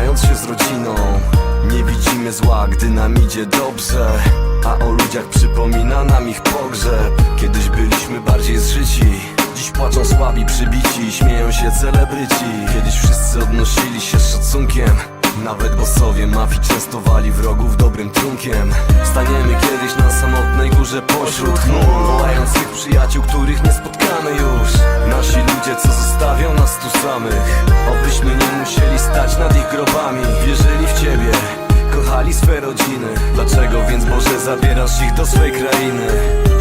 pożegnając się z rodziną Nie widzimy zła, gdy nam idzie dobrze. A o ludziach przypomina nam ich pogrzeb. Kiedyś byliśmy bardziej zżyci Dziś płaczą słabi, przybici śmieją się celebryci. Kiedyś wszyscy odnosili się z szacunkiem nawet bosowie mafii częstowali wrogów dobrym trunkiem. Staniemy kiedyś na samotnej górze pośród chmur Wołających przyjaciół, których nie spotkamy zostawią nas tu samych. Obyśmy nie musieli stać nad ich grobami. Wierzyli w Ciebie, kochali swe rodziny. Dlaczego więc Boże zabierasz ich do swej krainy?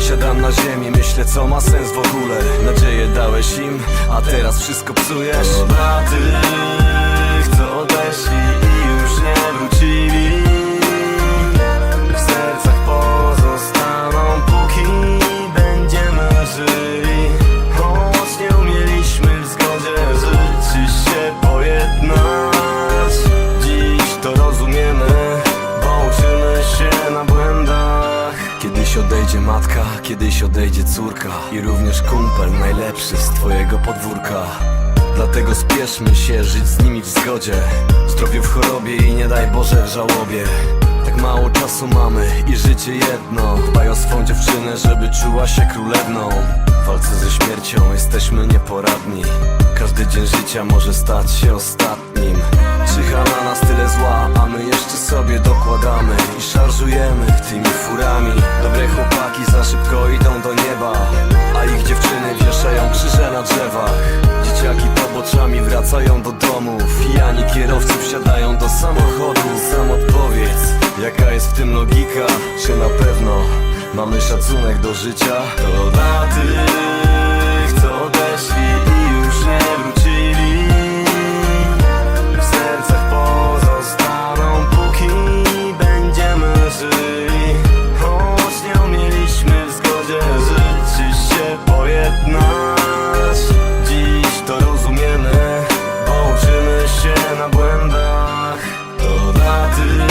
Siadam na ziemi, myślę co ma sens w ogóle. Nadzieję dałeś im, a teraz wszystko psujesz. To tych, co odeszli i już nie wrócili odejdzie matka, kiedyś odejdzie córka I również kumpel najlepszy z twojego podwórka. Dlatego spieszmy się żyć z nimi w zgodzie. Zdrowiu w chorobie i nie daj Boże w żałobie. Tak mało czasu mamy i życie jedno. Dbaj o swą dziewczynę, żeby czuła się królewną. W walce ze śmiercią jesteśmy nieporadni. Każdy dzień życia może stać się ostatnim Czyha na nas tyle zła, a my jeszcze sobie dokładamy I szarżujemy tymi furami. Dobre chłopaki za szybko idą do nieba A ich dziewczyny wieszają krzyże na drzewach. Dzieciaki poboczami wracają do domów Pijani kierowcy wsiadają do samochodu. Sam odpowiedz, jaka jest w tym logika? Czy na pewno mamy szacunek do życia? To to